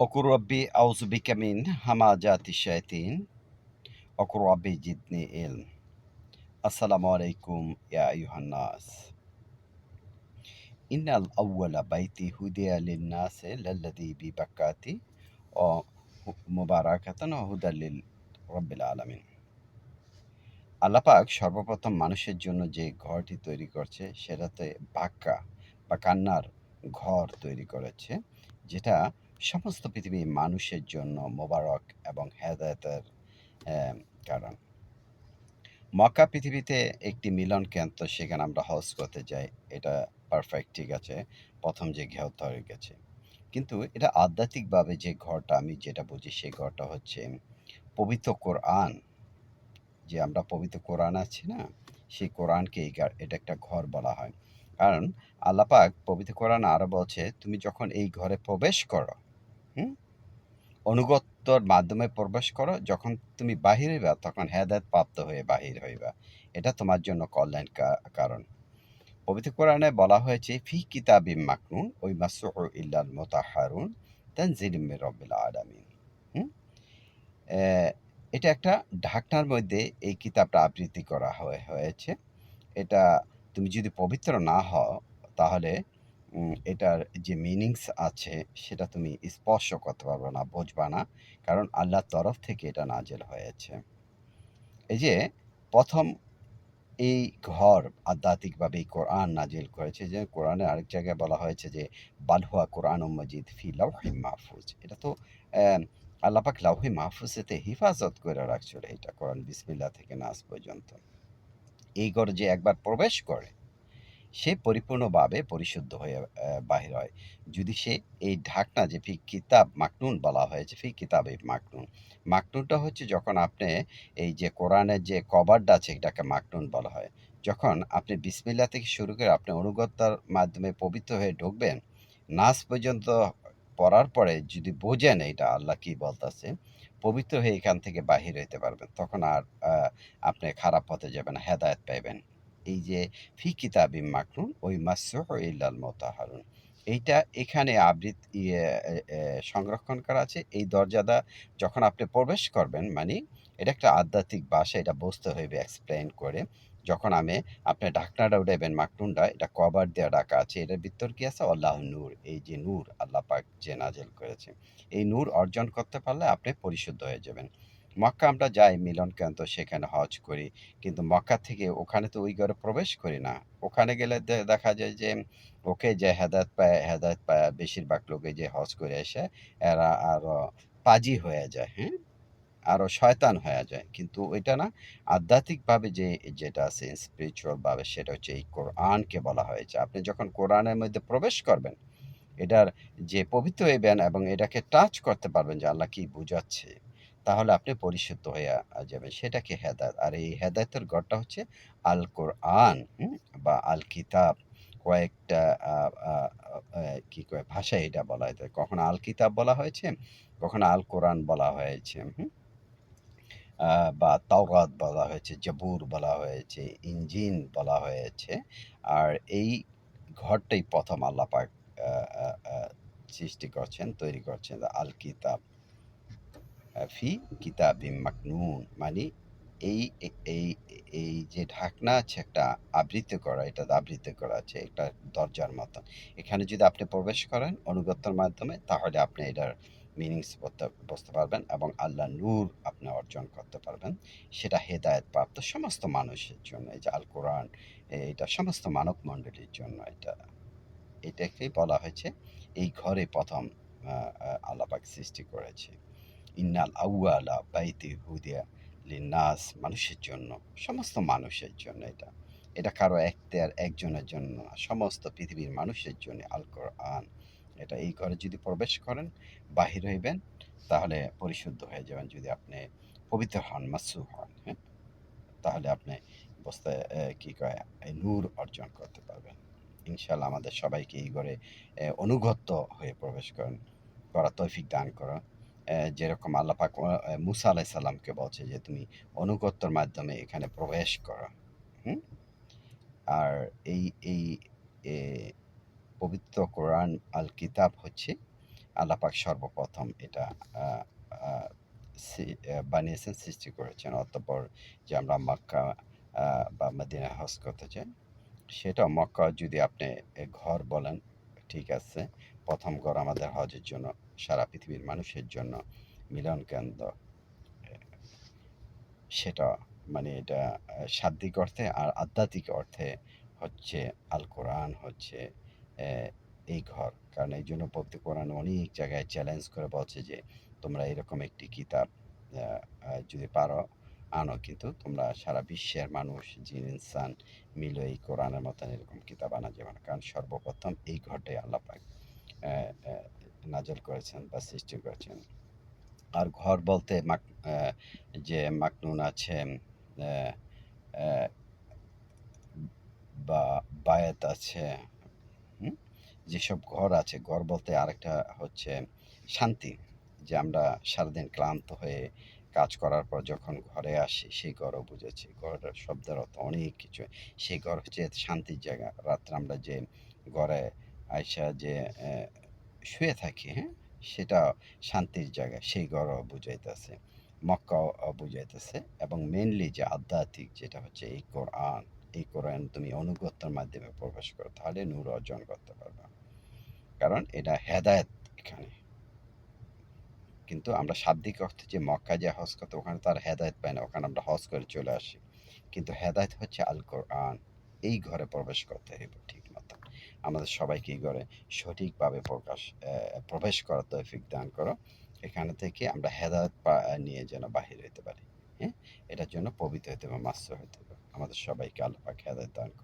অকুর রব্বি আউজবিকামিন হামাজাতি শায়তিন অকুর রব্বি জিদনি এল আসসালামু আলাইকুম ইয়া ইউহান্নাস ইনাল আউ্বালা বাইতি হুদিয়া লিন্নাসে লাল্লাদি বি বাক্কাতি ও মুবারাকাতান ও হুদাল্লিল রব্বিল আলামিন আল্লাপাক সর্বপ্রথম মানুষের জন্য যে ঘরটি তৈরি করছে, সেটাতে বাক্কা বা কান্নার ঘর তৈরি করেছে, যেটা সমস্ত পৃথিবীর মানুষের জন্য মোবারক এবং হেদায়তের কারণ। মক্কা পৃথিবীতে একটি মিলন কেন্দ্র সেখানে আমরা হজ করতে যাই, এটা পারফেক্ট ঠিক আছে। প্রথম যে ঘেউ তৈরি গেছে। কিন্তু এটা আধ্যাত্মিকভাবে যে ঘরটা, আমি যেটা বুঝি সেই ঘরটা হচ্ছে পবিত্র কোরআন। যে আমরা পবিত্র কোরআন আছে না, সেই কোরআনকে এই এটা একটা ঘর বলা হয়। কারণ আল্লাপাক পবিত্র কোরআন আরও বলছে, তুমি যখন এই ঘরে প্রবেশ করো হুম? অনুগত্যর মাধ্যমে প্রবেশ করো, যখন তুমি বাহির হইবা, তখন হেদায়ত প্রাপ্ত হয়ে বাহির হইবা। এটা তোমার জন্য কল্যাণ কারণ। পবিত্র কোরআনে বলা হয়েছে, ফি কিতাবিম মাকনুন, ওই মাসু ইল্লাল মোতাহারুন, তানজিলিম মির রব্বিল আলামিন। এটা একটা ঢাকনার মধ্যে এই কিতাবটা আবৃত্তি করা হয়ে, হয়েছে। এটা তুমি যদি পবিত্র না হও, তাহলে এটার যে মিনিংস আছে, সেটা তুমি স্পর্শ করতে পারবে না, বুঝবা না, কারণ আল্লাহর তরফ থেকে এটা নাজেল হয়েছে। এই যে, প্রথম এই ঘর আধ্যাত্মিকভাবে এই কোরআন নাজিল করেছে যে কোরআনের আরেক জায়গায় বলা হয়েছে যে বালহুয়া কোরআন মজিদ ফি লাউহি মাহফুজ। এটা তো আল্লাপাক লাউহি মাহফুজেতে হিফাজত করে রাখছিল এটা কোরআন বিসমিল্লা থেকে নাস পর্যন্ত। এই ঘর যে একবার প্রবেশ করে সে পরিপূর্ণভাবে পরিশুদ্ধ হয়ে বাহির হয়। যদি সে এই ঢাকনা যে ফি কিতাব মাকনুন বলা হয়েছে, ফি কিতাবে মাকনুন, মাকনুনটা হচ্ছে যখন আপনি এই যে কোরআনের যে কভারটা আছে, এটাকে মাকনুন বলা হয়, যখন আপনি বিসমিল্লা থেকে শুরু করে আপনি অনুগত্যার মাধ্যমে পবিত্র হয়ে ঢুকবেন নাচ পর্যন্ত পড়ার পরে যদি বোঝেন এটা আল্লাহ কি বলতেছে, পবিত্র হয়ে এখান থেকে বাহির হইতে পারবেন, তখন আর আপনি খারাপ পথে যাবেন হেদায়ত পাইবেন। এই যে, ফি কিতাবিম মাকরুন, ওই মাসুহ ইল্লাল মোতাহারুন। এইটা এখানে আবৃত ইয়ে সংরক্ষণ করা আছে। এই দরজাদা যখন আপনি প্রবেশ করবেন মানে এটা একটা আধ্যাত্মিক ভাষা, এটা বুঝতে হইবে এক্সপ্লেন করে। যখন আমি, আপনি ঢাকনাটা উঠাইবেন মাকরুনটা, এটা কভার দেওয়া ডাকা আছে। এটার ভিতর কি আছে? আল্লাহ নূর। এই যে নূর, আল্লাহ পাক যে নাজেল করেছে। এই নূর অর্জন করতে পারলে আপনি পরিশুদ্ধ হয়ে যাবেন। মক্কা আমরা যাই, মিলন কেন্দ্র সেখানে হজ করি। কিন্তু মক্কা থেকে ওখানে তো ওই ঘরে প্রবেশ করি না। ওখানে গেলে দেখা যায় যে ওকে যে হেদায়ত পায় হেদায়ত পায়, বেশিরভাগ লোকে যে হজ করে আসে এরা আরও পাজি হয়ে যায় হ্যাঁ? আরও শয়তান হয়ে যায়। কিন্তু ওইটা না, আধ্যাত্মিকভাবে যে, যেটা আছে স্পিরিচুয়াল ভাবে, সেটা হচ্ছে এই কোরআনকে বলা হয়েছে। আপনি যখন কোরআনের মধ্যে প্রবেশ করবেন, এটার যে পবিত্র হইবেন এবং এটাকে টাচ করতে পারবেন যে আল্লাহ কি বুঝাচ্ছে। তাহলে আপনি পরিশুদ্ধ হয়ে যাবেন। সেটাকে হেদায়ত। আর এই হেদায়তের গড়টা হচ্ছে আল কোরআন বা আল কিতাব কয়েকটা কি কয় ভাষায় এটা বলা হয় কখনো আল কিতাব বলা হয়েছে কখনো আল কোরআন বলা হয়েছে বা তাওরাত বলা হয়েছে জবুর বলা হয়েছে ইঞ্জিন বলা হয়েছে। আর এই ঘরটাই প্রথম আল্লাহ পাক আহ, আহ, আহ, সৃষ্টি করছেন তৈরি করছেন আল কিতাব ফি কিতাবিম মাকনুন মানে এই এই এই যে ঢাকনা আছে একটা আবৃত করা, এটা আবৃত করা আছে, একটা দরজার মতন। এখানে যদি আপনি প্রবেশ করেন অনুগত্যর মাধ্যমে, তাহলে আপনি এটার মিনিংস বুঝতে পারবেন এবং আল্লাহ নূর আপনি অর্জন করতে পারবেন। সেটা হেদায়েত প্রাপ্ত সমস্ত মানুষের জন্য, এই যে আল কোরআন, এটা সমস্ত মানব মণ্ডলীর জন্য এটা। এটাকেই বলা হয়েছে, এই ঘরে প্রথম আল্লাপাক সৃষ্টি করেছে। ইন্নাল আউয়ালা বাইতে হুদিয়া লিনাস মানুষের জন্য সমস্ত মানুষের জন্য এটা। এটা কারও একটার একজনের জন্য সমস্ত পৃথিবীর মানুষের জন্য আল কোরআন। এটা এই ঘরে যদি প্রবেশ করেন বাহির হইবেন তাহলে পরিশুদ্ধ হয়ে যাবেন যদি আপনি পবিত্র হন মাসু হন হ্যাঁ? তাহলে আপনি বস্তে কি কয় নূর অর্জন করতে পারবেন। ইনশাল্লাহ আমাদের সবাইকে এই ঘরে আহ, অনুগত্য হয়ে প্রবেশ করেন করা তৌফিক দান করো যেরকম আল্লাহ পাক আহ, মুসা আলাহ সাল্লামকে বলছে যে তুমি অনুগত্যর মাধ্যমে এখানে প্রবেশ করো হুম আর এই এই পবিত্র কোরআন আল কিতাব হচ্ছে আল্লাহ পাক সর্বপ্রথম এটা বানিয়েছেন, সৃষ্টি করেছেন। অতঃপর যে আমরা মক্কা বা মদিনায় হজ করতে চাই সেটা মক্কা যদি আপনি ঘর বলেন, ঠিক আছে। প্রথম ঘর আমাদের হজের জন্য, সারা পৃথিবীর মানুষের জন্য মিলন কেন্দ্র। সেটা মানে এটা শাব্দিক অর্থে আর আধ্যাত্মিক অর্থে হচ্ছে আল কোরআন হচ্ছে এই ঘর। কারণ এই জন্য পবিত্র কোরআন অনেক জায়গায় চ্যালেঞ্জ করে বলছে যে, তোমরা এরকম একটি কিতাব যদি পারো আনো কিন্তু তোমরা সারা বিশ্বের মানুষ, জিন, ইনসান মিলে এই কোরআনের মতন এরকম কিতাব আনা যাবে না। কারণ সর্বপ্রথম এই ঘরটাই আল্লাহ নাযিল করেছেন বা সৃষ্টি করেছেন। আর ঘর বলতে মাক যে মাকনুন আছে, বা বায়াত আছে, যেসব ঘর আছে, ঘর বলতে আরেকটা হচ্ছে শান্তি। যে আমরা সারাদিন ক্লান্ত হয়ে কাজ করার পর যখন ঘরে আসি, সেই ঘরও বুঝেছি ঘরের শব্দের অর্থ অনেক কিছু। সেই ঘর হচ্ছে শান্তির জায়গা। রাত্রে আমরা যে ঘরে আইসা যে শুয়ে থাকি, হ্যাঁ? সেটা শান্তির জায়গা। সেই ঘরও বুঝাইতেছে। মক্কাও বুঝাইতেছে এবং মেনলি যে আধ্যাত্মিক যেটা হচ্ছে এই কোরআন, এই কোরআন তুমি অনুগত্যের মাধ্যমে প্রবেশ করো। তাহলে নূর অর্জন করতে পারবা। কারণ এটা হেদায়েত এখানে। কিন্তু আমরা শাব্দিক অর্থে যে মক্কা যে হজ করতে ওখানে তো হেদায়ত পাই না। ওখানে আমরা হজ করে চলে আসি। কিন্তু হেদায়েত হচ্ছে আল কোরআন। এই ঘরে প্রবেশ করতে হইব ঠিকমতো। আমাদের সবাইকে ঘরে সঠিকভাবে প্রকাশ প্রবেশ করার তৌফিক দান করো। এখানে থেকে আমরা হেদায়ত নিয়ে যেন বাহির হইতে পারি। হ্যাঁ? এটার জন্য পবিত্র হতে হবে, মাস্টার হইতে হবে। আমাদের সবাইকে আল্লাহ পাক হেদায়ত দান করুন।